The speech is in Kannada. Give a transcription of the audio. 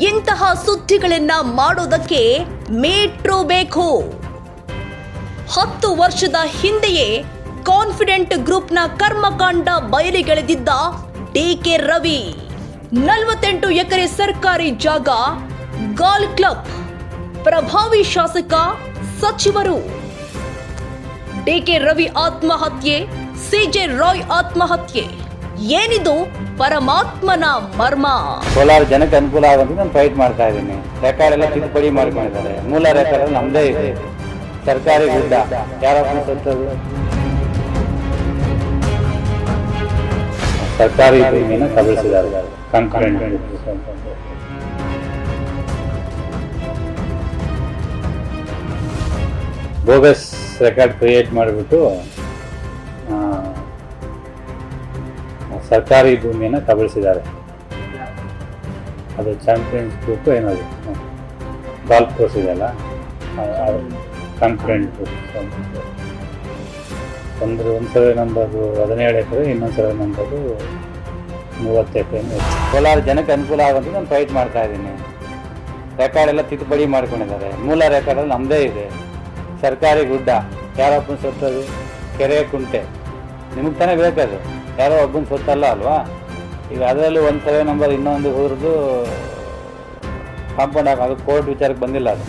ಇಂತಹ ಸುದ್ದಿಗಳನ್ನ ಮಾಡೋದಕ್ಕೆ ಮೇಟ್ರೋ ಬೇಕು. ಹತ್ತು ವರ್ಷದ ಹಿಂದೆಯೇ ಕಾನ್ಫಿಡೆಂಟ್ ಗ್ರೂಪ್ನ ಕರ್ಮಕಾಂಡ ಬಯಲಿಗೆಳೆದಿದ್ದ ಡಿಕೆ ರವಿ. ನಲವತ್ತೆಂಟು ಎಕರೆ ಸರ್ಕಾರಿ ಜಾಗ, ಗಾಲ್ ಕ್ಲಬ್. ಪ್ರಭಾವಿ ಶಾಸಕ ಸಚಿವರು. ಡಿಕೆ ರವಿ ಆತ್ಮಹತ್ಯೆ ಸಿಜೆ ರಾಯ್ ಆತ್ಮಹತ್ಯೆ. ಏನಿದು ಪರಮಾತ್ಮನ ಮರ್ಮ? ಕೋಲಾರ ಜನಕ್ಕೆ ಅನುಕೂಲ ಆಗುತ್ತೆ ನಾನು ಫೈಟ್ ಮಾಡ್ತಾ ಇದ್ದೀನಿ. ರೆಕಾರ್ಡ್ ಎಲ್ಲ ತಿದ್ದುಪಡಿ ಮಾಡ್ಕೊಂಡಿದ್ದಾರೆ. ಮೂಲ ರೆಕಾರ್ಡ್ ನಮ್ದೇ ಇದೆ. ಸರ್ಕಾರಿ ಗುಡ್ಡ. ಯಾರಪ್ಪ ಸತ್ತದು ಸರ್ಕಾರಿ ಭೂಮಿನ ಕಬಳಿಸಿದ್ದಾರೆ ಬೋಗಸ್ ರೆಕಾರ್ಡ್ ಕ್ರಿಯೇಟ್ ಮಾಡಿಬಿಟ್ಟು ಸರ್ಕಾರಿ ಭೂಮಿಯನ್ನು ಕಬಳಿಸಿದ್ದಾರೆ. ಅದು ಚಾಂಪಿಯನ್ಸ್ ಗ್ರೂಪ್ ಏನದು? ಗಾಲ್ಫ್ ಕೋರ್ಸ್ ಇದೆಯಲ್ಲ ಕಾನ್ಫಿಡೆಂಟ್ ಒಂದು ಒಂದು ಸರ್ವೆ ನಂಬರು ಹದಿನೇಳು ಎಕರೆ ಇನ್ನೊಂದು ಸರ್ವೆ ನಂಬರು ಮೂವತ್ತು ಎಕರೆ ಕೋಲಾರ ಜನಕ್ಕೆ ಅನುಕೂಲ ಆಗುವಂತ ನಾನು ಫೈಟ್ ಮಾಡ್ತಾ ಇದ್ದೀನಿ. ರೆಕಾರ್ಡ್ ಎಲ್ಲ ತಿದ್ದುಪಡಿ ಮಾಡ್ಕೊಂಡಿದ್ದಾರೆ. ಮೂಲ ರೆಕಾರ್ಡ್ ನಮ್ಮದೇ ಇದೆ. ಸರ್ಕಾರಿ ಗುಡ್ಡ ಯಾರಪ್ಪ ಸತ್ತದು ಕೆರೆ ಕುಂಟೆ. ನಿಮಗೆ ತಾನೇ ಬೇಕದು ಯಾರೋ ಒಬ್ಬನ ಸೊತ್ತಲ್ಲ ಅಲ್ವಾ? ಈಗ ಅದರಲ್ಲಿ ಒಂದು ಸರ್ವೆ ನಂಬರ್ ಇನ್ನೊಂದು ಹೋದ್ರದ್ದು ಕಾಂಪೌಂಡ್ ಹಾಕಿ ಅದು ಕೋರ್ಟ್ ವಿಚಾರಕ್ಕೆ ಬಂದಿಲ್ಲ ಅದು.